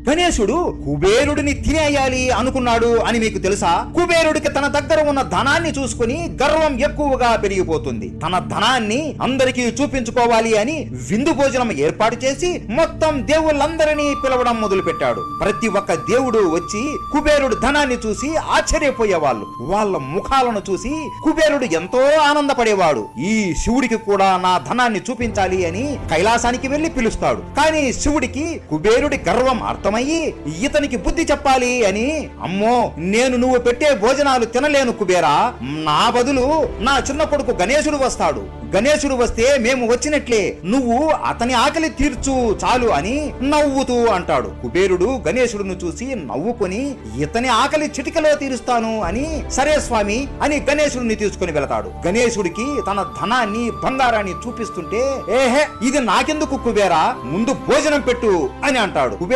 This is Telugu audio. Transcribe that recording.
గణేశుడు కుబేరుడిని తినేయాలి అనుకున్నాడు అని మీకు తెలుసా? కుబేరుడికి తన దగ్గర ఉన్న ధనాన్ని చూసుకుని గర్వం ఎక్కువగా పెరిగిపోతుంది. తన ధనాన్ని అందరికీ చూపించుకోవాలి అని విందు భోజనం ఏర్పాటు చేసి మొత్తం దేవుళ్ళందరినీ పిలవడం మొదలుపెట్టాడు. ప్రతి ఒక్క దేవుడు వచ్చి కుబేరుడు ధనాన్ని చూసి ఆశ్చర్యపోయేవాళ్ళు. వాళ్ళ ముఖాలను చూసి కుబేరుడు ఎంతో ఆనందపడేవాడు. ఈ శివుడికి కూడా నా ధనాన్ని చూపించాలి అని కైలాసానికి వెళ్ళి పిలుస్తాడు. కానీ శివుడికి కుబేరుడి గర్వం అర్థం అర్థమయ్యి ఇతనికి బుద్ధి చెప్పాలి అని అమ్మో నేను నువ్వు పెట్టే భోజనాలు తినలేను కుబేరా. నా బదులు నా చిన్న కొడుకు గణేశుడు వస్తాడు. గణేశుడు వస్తే మేము వచ్చినట్లే నువ్వు అతని ఆకలి తీర్చు చాలు అని నవ్వుతూ అంటాడు. కుబేరుడు గణేశుడును చూసి నవ్వుకొని ఇతని ఆకలి చిటికలో తీరుస్తాను అని సరే స్వామి అని గణేశుడిని తీసుకుని వెళతాడు. గణేశుడికి తన ధనాన్ని బంగారాన్ని చూపిస్తుంటే ఏహే ఇది నాకెందుకు కుబేరా? ముందు భోజనం పెట్టు అని అంటాడు. కుబేర